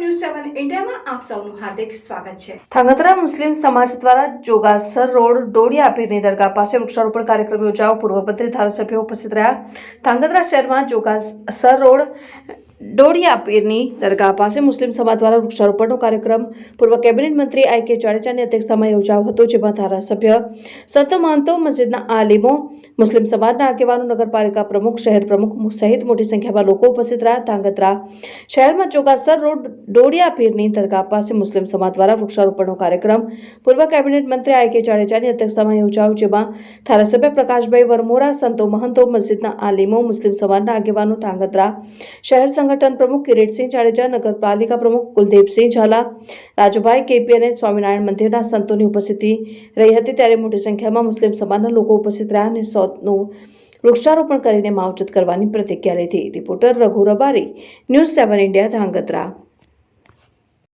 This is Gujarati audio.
ન્યૂઝ સેવન ઇન્ડિયામાં આપ સૌનું હાર્દિક સ્વાગત છે. ધાંગધ્રા મુસ્લિમ સમાજ દ્વારા જોગાસર રોડ ડોડિયા પીરની દરગાહ પાસે વૃક્ષારોપણ કાર્યક્રમ યોજાયો. પૂર્વ મંત્રી ધારાસભ્યો ઉપસ્થિત રહ્યા. ધાંગધ્રા શહેરમાં જોગાસર રોડ ડોડિયા પીરની દરગાહ પાસે મુસ્લિમ સમાજ દ્વારા વૃક્ષારોપણનો કાર્યક્રમ. પૂર્વ કેબિનેટ મંત્રી આઈ કે જાડેજાની અધ્યક્ષતામાં યોજાયો હતો, જેમાં ધારાસભ્ય સંતો મહંતો, મસ્જિદના આલિમો, મુસ્લિમ સમાજના આગેવાનો, નગરપાલિકા પ્રમુખ, શહેર પ્રમુખ સહિત મોટી સંખ્યામાં લોકો ઉપસ્થિત રહ્યા. ધાંગધ્રા શહેરમાં ચોગાસર રોડ ડોડિયા પીરની દરગાહ પાસે મુસ્લિમ સમાજ દ્વારા વૃક્ષારોપણનો કાર્યક્રમ. પૂર્વ કેબિનેટ મંત્રી આઈ કે જાડેજાની અધ્યક્ષતામાં યોજાયો, જેમાં ધારાસભ્ય પ્રકાશભાઈ વરમોરા, સંતો મહંતો, મસ્જિદના આલિમો, મુસ્લિમ સમાજના આગેવાનો, ધાંગધ્રા શહેર સંગઠન પ્રમુખ કિરીટસિંહ જાડેજા, નગરપાલિકા પ્રમુખ કુલદીપસિંહ ઝાલા, રાજુભાઈ કેપી અને સ્વામિનારાયણ મંદિરના સંતોની ઉપસ્થિતિ રહી હતી. ત્યારે મોટી સંખ્યામાં મુસ્લિમ સમાજના લોકો ઉપસ્થિત રહ્યા અને સૌનું વૃક્ષારોપણ કરીને માવજત કરવાની પ્રતિજ્ઞા લીધી. Reporter Raghu Rabari, news seven India, Dhrangadhra.